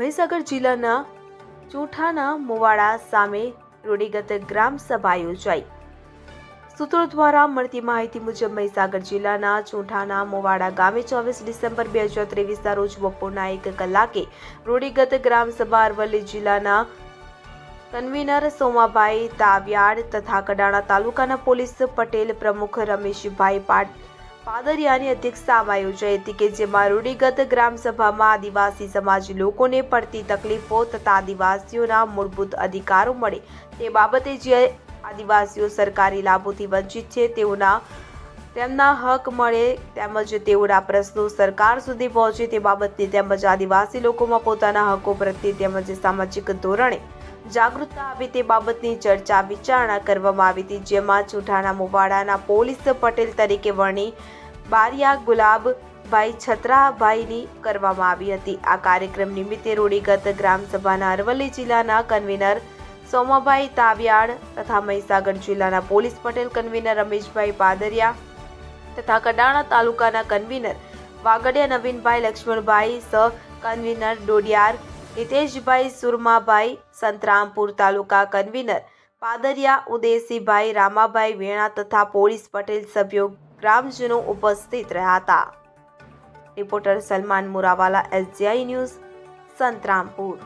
મહીસાગર જિલ્લાના ચોઠાના મોવાડા સામે રૂઢિગત ગ્રામ સભા યોજાઈ. સૂત્રો દ્વારા મળતી માહિતી મુજબ મહીસાગર જિલ્લાના ચોઠાના મોવાડા ગામે ચોવીસ ડિસેમ્બર બે હજાર ત્રેવીસના રોજ બપોરના એક કલાકે રૂઢિગત ગ્રામ સભા અરવલ્લી જિલ્લાના કન્વીનર સોમાભાઈ તાવ્યાડ તથા કડાણા તાલુકાના પોલીસ પટેલ પ્રમુખ રમેશભાઈ પાટ પાદરિયાની અધ્યક્ષતામાં યોજાઈ હતી કે જેમાં રૂઢિગત ગ્રામસભામાં આદિવાસી સમાજ લોકોને પડતી તકલીફો તથા આદિવાસીઓના મૂળભૂત અધિકારો મળે તે બાબતે જે આદિવાસીઓ સરકારી લાભોથી વંચિત છે, તેઓના તેમના હક મળે તેમજ તેઓના પ્રશ્નો સરકાર સુધી પહોંચે તે બાબતની તેમજ આદિવાસી લોકોમાં પોતાના હકો પ્રત્યે તેમજ સામાજિક ધોરણે જાગૃતતા આવે તે બાબતની ચર્ચા વિચારણા કરવામાં આવી હતી, જેમાં ચૂંટાણા મોવાડાના પોલીસ પટેલ તરીકે વર્ણી બારિયા ગુલાબભાઈ છત્રાભાઈની કરવામાં આવી હતી. આ કાર્યક્રમ નિમિત્તે રૂઢિગત ગ્રામસભાના અરવલ્લી જિલ્લાના કન્વીનર સોમાભાઈ તાવિયાડ તથા મહીસાગર જિલ્લાના પોલીસ પટેલ કન્વીનર રમેશભાઈ પાદરિયા તથા કડાણા તાલુકાના કન્વીનર વાગડિયા નવીનભાઈ લક્ષ્મણભાઈ સહ કન્વીનર ડોડિયાર હિતેશભાઈ સુરમાભાઈ, સંતરામપુર તાલુકા કન્વીનર, પાદરિયા ઉદયસિંહભાઈ રામાભાઈ વેણા તથા પોલીસ પટેલ સભ્યો ગ્રામજનો ઉપસ્થિત રહ્યા હતા. Reporter Salman Murawala SGI news, Santrampur.